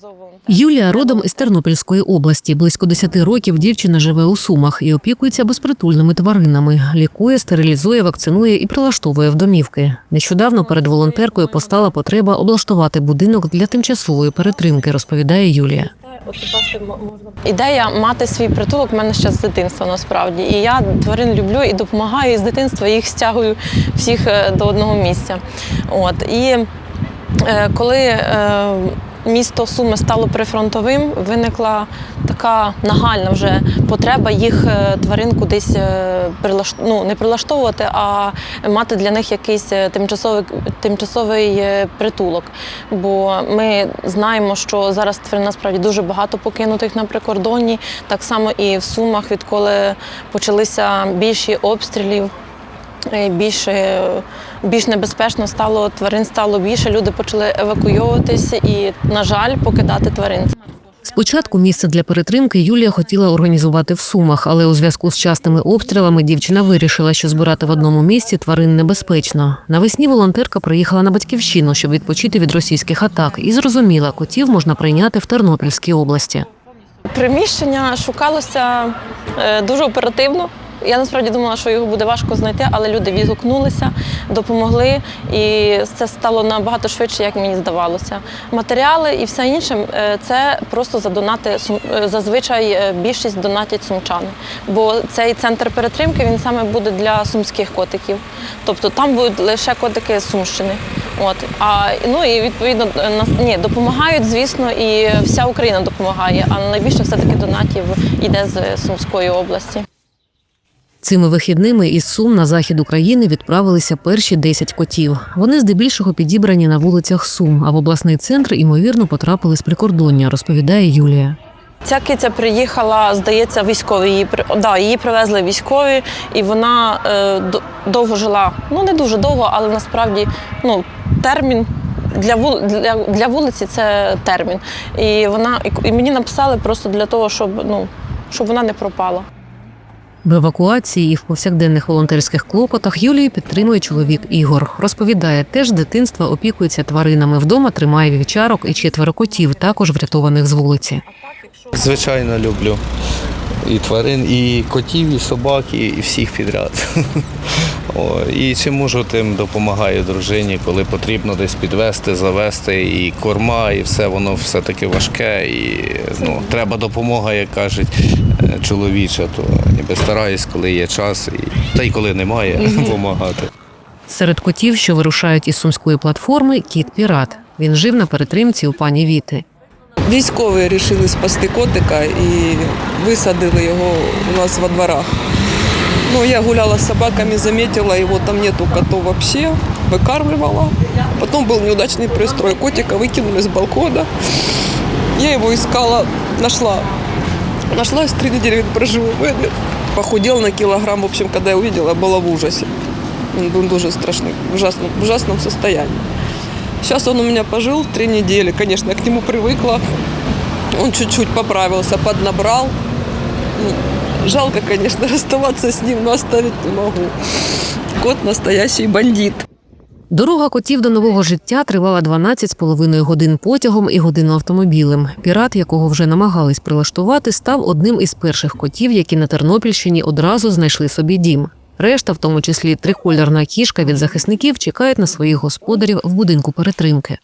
зооволонтер. Юлія родом із Тернопільської області. Близько 10 років дівчина живе у Сумах і опікується безпритульними тваринами. Лікує, стерилізує, вакцинує і прилаштовує в домівки. Нещодавно перед волонтеркою постала потреба облаштувати будинок для тимчасової перетримки, розповідає Юлія. Ідея мати свій притулок в мене ще з дитинства насправді. І я тварин люблю і допомагаю і з дитинства їх стягую всіх е, до одного місця. От і е, коли е, місто Суми стало прифронтовим, виникла така нагальна вже потреба їх е, тварин кудись е, прилаш... ну, не прилаштовувати, а мати для них якийсь е, тимчасовий, тимчасовий притулок. Бо ми знаємо, що зараз тварин насправді дуже багато покинутих на прикордонні, так само і в Сумах, відколи почалися більші обстрілів. Більше більш небезпечно стало тварин стало більше. Люди почали евакуйовуватися і, на жаль, покидати тварин. Спочатку місце для перетримки Юлія хотіла організувати в Сумах, але у зв'язку з частими обстрілами дівчина вирішила, що збирати в одному місці тварин небезпечно. Навесні волонтерка приїхала на батьківщину, щоб відпочити від російських атак, і зрозуміла, котів можна прийняти в Тернопільській області. Приміщення шукалося е, дуже оперативно. Я насправді думала, що його буде важко знайти, але люди відгукнулися, допомогли, і це стало набагато швидше, як мені здавалося. Матеріали і все інше е, це просто задонати е, зазвичай е, більшість донатять сумчани. Бо цей центр перетримки він саме буде для сумських котиків. Тобто там будуть лише котики з Сумщини. От а ну і відповідно ні, допомагають, звісно, і вся Україна допомагає, але найбільше все-таки донатів йде з Сумської області. Цими вихідними із Сум на захід України відправилися перші 10 котів. Вони здебільшого підібрані на вулицях Сум, а в обласний центр ймовірно потрапили з прикордоння, розповідає Юлія. Ця киця приїхала, здається, військові. Її да, її привезли військові, і вона е, довго жила. Ну не дуже довго, але насправді ну, термін. Для, вул... для, для вулиці це термін. І вона і мені написали просто для того, щоб, ну, щоб вона не пропала. В евакуації і в повсякденних волонтерських клопотах Юлію підтримує чоловік Ігор. Розповідає, теж дитинства опікується тваринами. Вдома тримає вівчарок і четверо котів, також врятованих з вулиці. Звичайно, люблю. І тварин, і котів, і собак, і всіх підряд. О, і чим можу, тим допомагаю дружині, коли потрібно десь підвести, завести, і корма, і все воно все-таки важке. І ну, треба допомога, як кажуть, е, чоловіча, то ніби стараюсь, коли є час, і, та й коли немає, допомагати. Серед котів, що вирушають із сумської платформи, кіт пірат. Він жив на перетримці у пані Віти. Військові вирішили спасти котика і висадили його у нас во дворах. Ну, я гуляла с собаками, заметила, его там нету котов вообще, выкармливала. Потом был неудачный пристрой, котика выкинули с балкона. Я его искала, нашла. Нашла, и три недели прожил мене. Похудел на килограмм, в общем, когда я увидела, я была в ужасе. Он был дуже страшный, в ужасном, в ужасном состоянии. Сейчас он у меня пожил три недели. Конечно, я к нему привыкла. Он чуть-чуть поправился, поднабрал. Жалко, конечно, расставаться с ним, но оставить не могу. Кот настоящий бандит. Дорога котів до нового життя тривала 12 з половиною годин потягом і годину автомобілем. Пірат, якого вже намагались прилаштувати, став одним із перших котів, які на Тернопільщині одразу знайшли собі дім. Решта, в тому числі трикольорна кішка від захисників, чекають на своїх господарів в будинку перетримки.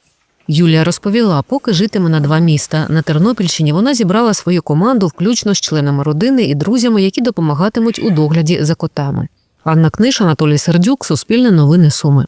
Юлія розповіла, поки житиме на два міста. На Тернопільщині вона зібрала свою команду, включно з членами родини і друзями, які допомагатимуть у догляді за котами. Анна Книш, Анатолій Сердюк, Суспільне новини Суми.